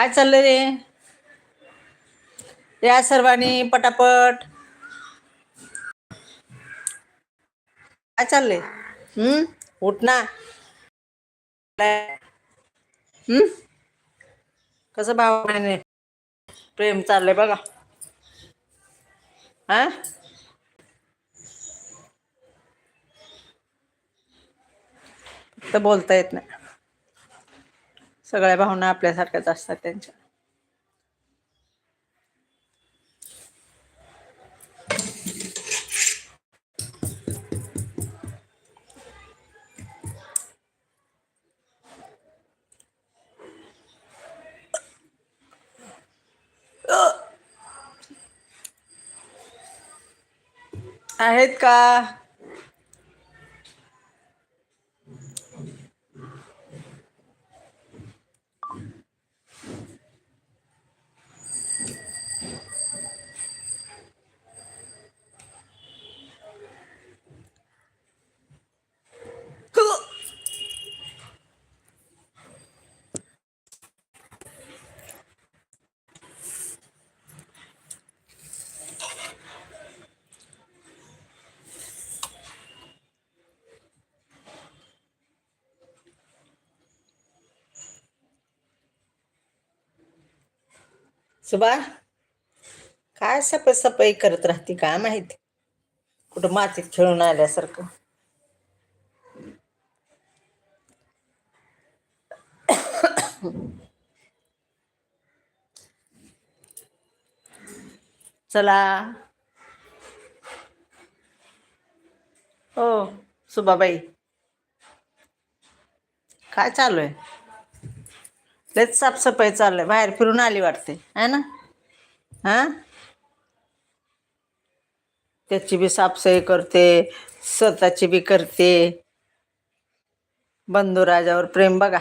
काय चाललंय रे? या सर्वांनी पटापट. काय चाललंय? हम्म? उठ ना. हम्म? कसं भावाने प्रेम चाललंय बघा. हा? तर बोलता येत नाही. सगळ्या भावना आपल्यासारख्याच असतात त्यांच्या. आहेत का? सुबा काय सफाई सफाई करत राहते काय माहिती? कुठं मातीत खेळून आल्यासारखं. चला. हो सुबाबाई. काय चालू आहे? लयच साफसफाई चाललंय. आहे बाहेर फिरून आली वाटते. है ना? हा? त्याची बी साफसफाई करते स्वतःची बी करते. बंधुराजावर प्रेम बघा.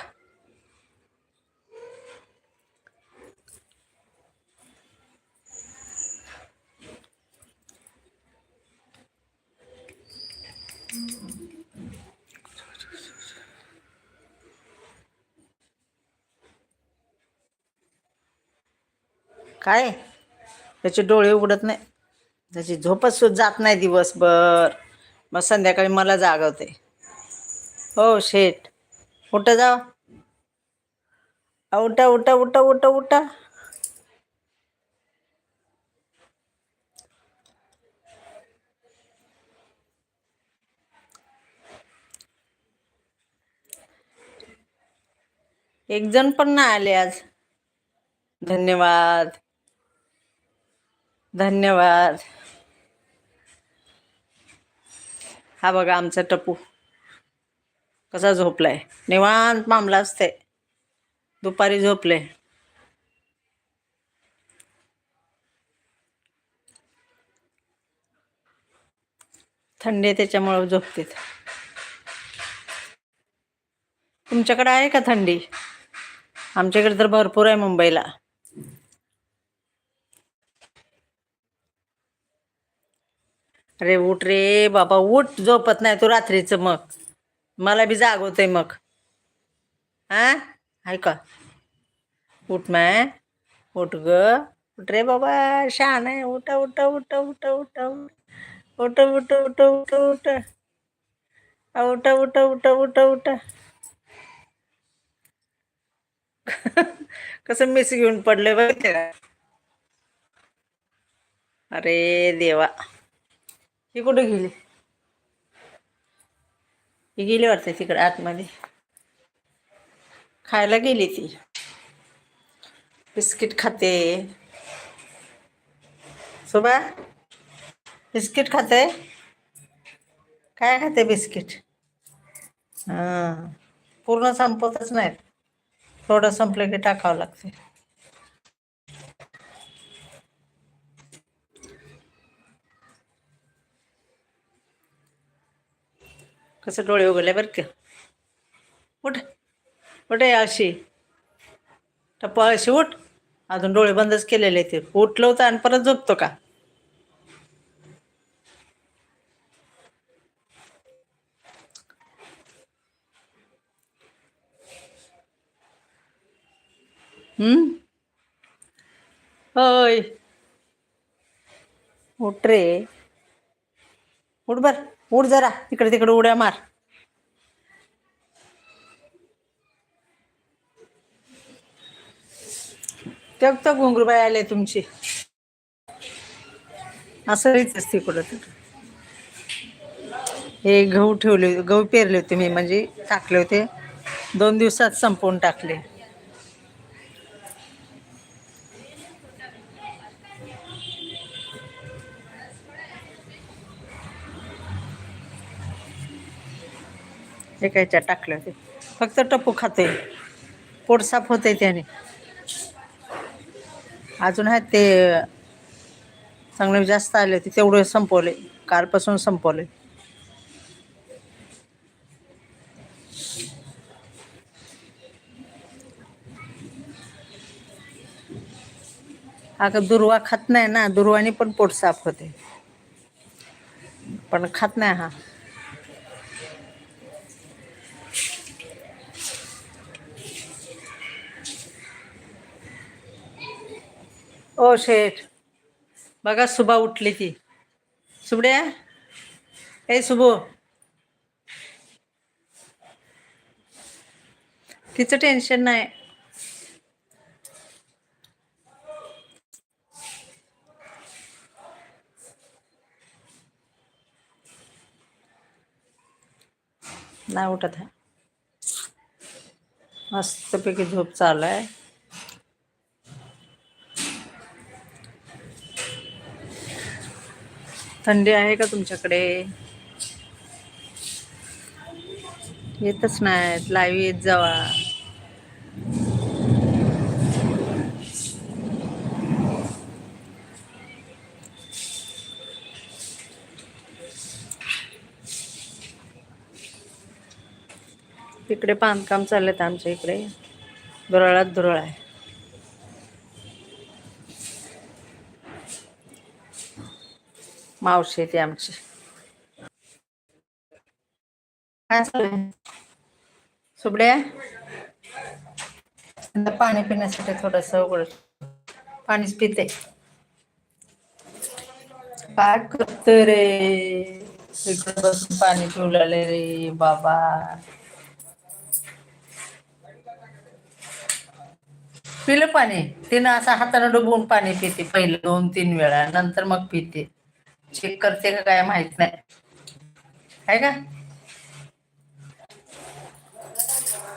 काय? त्याचे डोळे उघडत नाही. त्याची झोपच सुद्धा जात नाही दिवसभर. मग संध्याकाळी मला जागवते. हो शेठ. उठा जा उठा उठा उठा उठा उठा. एक जण पण नाही आले आज. धन्यवाद. धन्यवाद. हा बघा आमचा टपू. कसा झोपलाय? निवांत मामला असते. दुपारी झोपले. थंडी त्याच्यामुळं झोपते तुमच्याकडे आहे का थंडी? आमच्याकडे तर भरपूर आहे मुंबईला. अरे उठ रे बाबा उठ झोपत नाही तू रात्रीचं मग मला बी जागवतंय मग हा ऐका का उठ माय उठ ग उठ रे बाबा शहाण आहे उठ उठ उठ उठ उठ उठ उठ उठ उठ उठ उठ उठ उठ उठ उठ कसं मिस घेऊन पडले बघ अरे देवा ही कुठे गेली? ही गेली वाटते तिकडे आतमध्ये. खायला गेली ती. बिस्किट खाते. सुबा बिस्किट खाते? काय खाते बिस्किट? हां पूर्ण संपतच नाहीत. थोडं संपलं की टाकावं लागते. कसं डोळे उघडले बरं का? उठ उठ आहे आळशी टप्पा आळशी उठ. अजून डोळे बंदच केलेले ते उठलं होतं आणि परत झोपतो का? होय. उठ रे. उठ बर. उड जरा इकडे तिकडे उड्या मार. तेव्हा तर घुंगरूबाई आले तुमची. असं हेच असते कुठं तर हे गहू ठेवले गहू पेरले होते मी म्हणजे टाकले होते. दोन दिवसात संपवून टाकले. एका ह्याच्यात टाकले होते फक्त टप्पू खाते. पोट साफ होते त्याने. अजून आहेत ते चांगले जास्त आले होते तेवढे संपवले. कालपासून संपवले. अगं दुर्वा खात नाही ना दुर्वानी पण पोट साफ होते. पण खात नाही हा. ओ शेठ बघा सुभा उठली ती. सुबड्या? ए सुबो. तिचं टेन्शन नाही. नाही उठत आहे. मस्तपैकी झोप चालू आहे. थंडी आहे का तुमच्याकडे? येतच नाहीत लाईव्ह येत जावा. इकडे बांधकाम चाललेत आमच्या इकडे. दुरळात दुरळ आहे. मावशी ती आमची. काय सुबड्या पाणी पिण्यासाठी थोडस उघड. पाणीच पिते. काय करत रे? बसून पाणी पिवलाले रे बाबा. पिलं पाणी. तिनं असं हातानं डुबवून पाणी पिते पहिले दोन तीन वेळा. नंतर मग पिते. चेक करते का काय माहीत नाही. आहे का?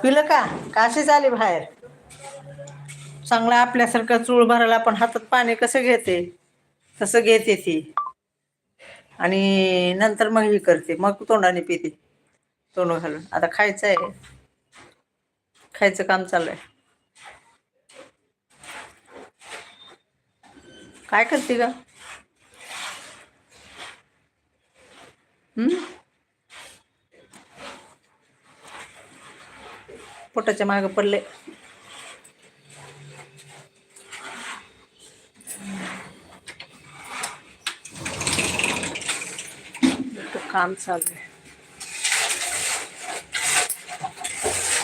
पिलं का? काशी झाली बाहेर. चांगला आपल्यासारखं चूळ भरायला पण हातात पाणी कसं घेते? तसं घेते ती. आणि नंतर मग ही करते. मग तोंडाने पिते. तोंड घालून. आता खायचं आहे. खायचं काम चालू आहे. काय करते का पोटाच्या मागे पडले. काम चालू आहे.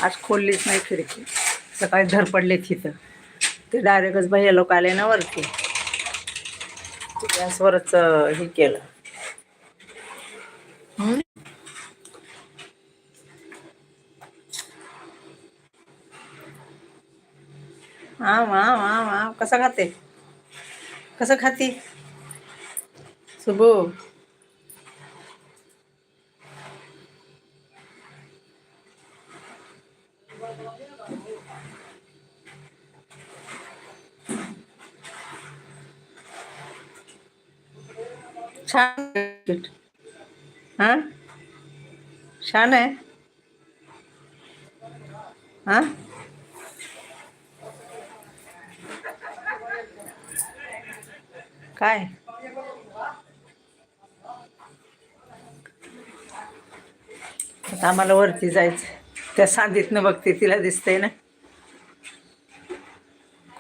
आज खोललीच नाही खिडकी. सकाळी धरपडले तिथं ते डायरेक्टच भैया लोक आले ना वरती. गॅसवरच हे केलं. हा वा वा वा. कसं खाते? कसं खाते? सुबो. छान हा? छान आहे? हा? काय? आता आम्हाला वरती जायचं त्या सांदीतनं बघते तिला दिसतंय ना.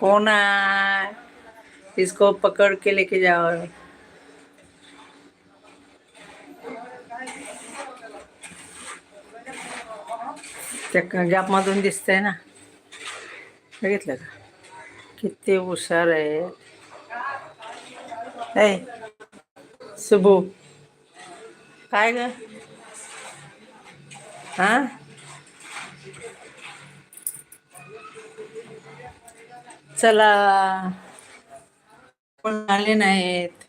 कोण आहे? इसको पकड के लेके जाओ. त्या गॅपमधून दिसतंय ना. बघितलं का? किती हुशार आहे. ऐ सुबू. काय ग? हा? चला. कोण आले नाहीत?